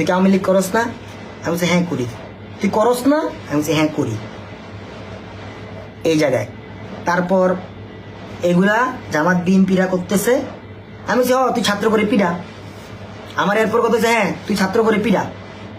তুই কি আওয়ামী লীগ করস না? আমি বলছি হ্যাঁ করি। তুই করস না? আমি বলছি হ্যাঁ করি। এই জায়গায়। তারপর এগুলা জামাত দিন পিড়া করতেছে। আমি বলছি, হ, তুই ছাত্র করে পিড়া। আমার এরপর কথা হ্যাঁ তুই ছাত্র করে পিড়া।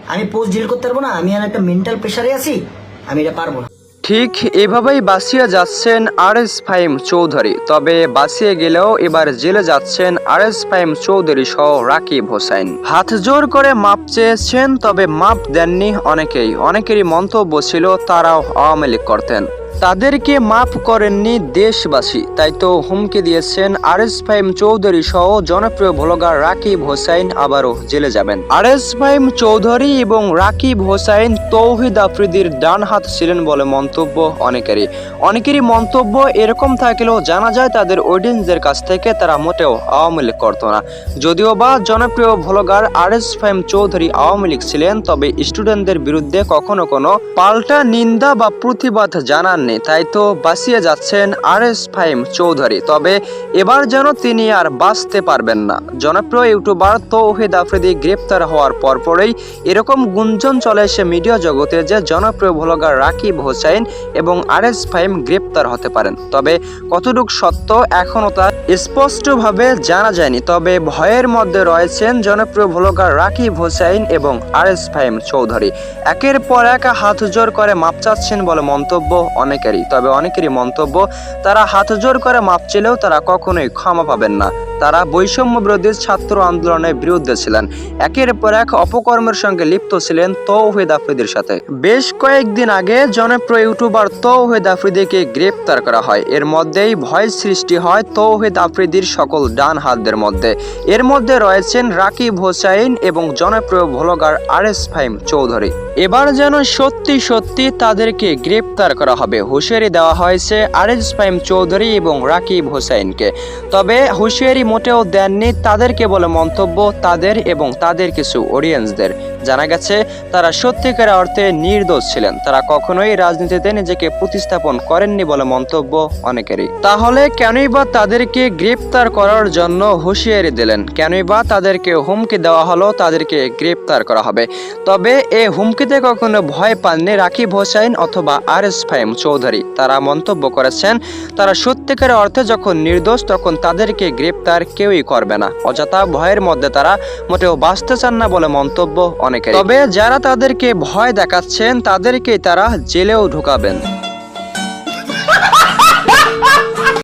আমি পোস্ট ডিল করতে পারব না? আমি আর একটা মেন্টাল প্রেশারে আছি। আমি এটা পারব না। ঠিক এভাবেই বাসিয়ে যাচ্ছেন আর এস ফাইম চৌধুরী। তবে বাসিয়ে গেলেও এবার জেলে যাচ্ছেন আর এস ফাইম চৌধুরী সহ রাকিব হোসেন। হাত জোর করে মাপ চেয়েছেন, তবে মাপ দেননি অনেকেই। অনেকেরই মন্তব্য ছিল, তারাও আওয়ামী লীগ করতেন। তাদেরকে মাফ করেননি দেশবাসী, তাই তো হুমকি দিয়েছেন আর এস ফাইম চৌধুরী সহ জনপ্রিয় ভ্লগার রাকিব হোসাইন আবারও জেলে যাবেন। আর এস ফাইম চৌধুরী এবং রাকিব হোসাইন তৌহিদ আফ্রিদির ডান হাত ছিলেন বলে মন্তব্য অনেকেরই। অনেকেরই মন্তব্য এরকম থাকলেও জানা যায় তাদের অডিয়েন্সদের কাছ থেকে তারা মোটেও আওয়ামী লীগ করতো না। যদিও বা জনপ্রিয় ভ্লগার আর এস ফাইম চৌধুরী আওয়ামী লীগ ছিলেন, তবে স্টুডেন্টদের বিরুদ্ধে কখনো কোনো পাল্টা নিন্দা বা প্রতিবাদ জানাননি তাই তো বাঁচিয়ে যাচ্ছেন আর এস ফাইম চৌধুরী। তবে এবার যেন তিনি আর বাঁচতে পারবেন না। জনপ্রিয় ইউটিউবার তৌহিদ আফ্রিদি গ্রেপ্তার হওয়ার পরপরেই এরকম গুঞ্জন চলে এসে মিডিয়া জগতে যে জনপ্রিয় ভ্লগার রাকিব হোসাইন এবং আর এস ফাইম গ্রেপ্তার হতে পারেন। তবে কতটুক সত্য এখনও তা স্পষ্টভাবে জানা যায়নি, তবে ভয়ের মধ্যে রয়েছেন জনপ্রিয় ভ্লগার রাকিব হোসাইন এবং আর এস ফাইম চৌধুরী। একের পর এক হাত জোর করে মাপ চাচ্ছেন বলে মন্তব্য অনেকেরই, তবে অনেকেরই মন্তব্য, তারা হাত জোর করে মাপ চেলেও তারা কখনোই ক্ষমা পাবেন না। তারা বৈষম্য বিরোধী ছাত্র আন্দোলনের বিরুদ্ধে ছিলেন। একের পর এক অপকর্মের সঙ্গে লিপ্ত ছিলেন তৌহিদ আফ্রিদির সাথে। বেশ কয়েকদিন আগে জনপ্রিয় ইউটিউবার তৌহিদ আফ্রিদিকে গ্রেপ্তার করা হয়। এর মধ্যেই ভয় সৃষ্টি হয় তৌহিদ আফ্রিদির সকল ডান হাতদের মধ্যে। এর মধ্যে রয়েছেন রাকিব হোসাইন এবং জনপ্রিয় ভ্লগার আর এস ফাইম চৌধুরী। এবার যেন সত্যি সত্যি তাদেরকে গ্রেপ্তার করা হবে। হুঁশিয়ারি দেওয়া হয়েছে আর এস ফাইম চৌধুরী এবং রাকিব হোসাইনকে। তবে হুঁশিয়ারি মোটেও দেননি তাদের কেবল মন্তব্য তাদের এবং তাদের কিছু অডিয়েন্সদের জানা গেছে, তারা সত্যিকার অর্থে নির্দোষ ছিলেন। তারা কখনোই রাজনীতিতে নিজেকে প্রতিস্থাপন করেননি বলে মন্তব্য অনেকেরই। তাহলে কেনই বা তাদেরকে গ্রেপ্তার করার জন্য হুঁশিয়ারি দিলেন? কেনই বা তাদেরকে হুমকি দেওয়া হলো, তাদেরকে গ্রেপ্তার করা হবে। তবে এ হুমকিতে কখনো ভয় পাননি রাকিব হোসাইন অথবা আর এস ফাইম চৌধুরী। তারা মন্তব্য করেছেন, তারা সত্যিকার অর্থে যখন নির্দোষ, তখন তাদেরকে গ্রেপ্তার কেউই করবে না। অযথা ভয়ের মধ্যে তারা মোটেও বাঁচতে চান না বলে মন্তব্য অনেকে তবে যারা তাদেরকে ভয় দেখাচ্ছেন তাদেরকে তারা জেলেও ঢুকাবেন।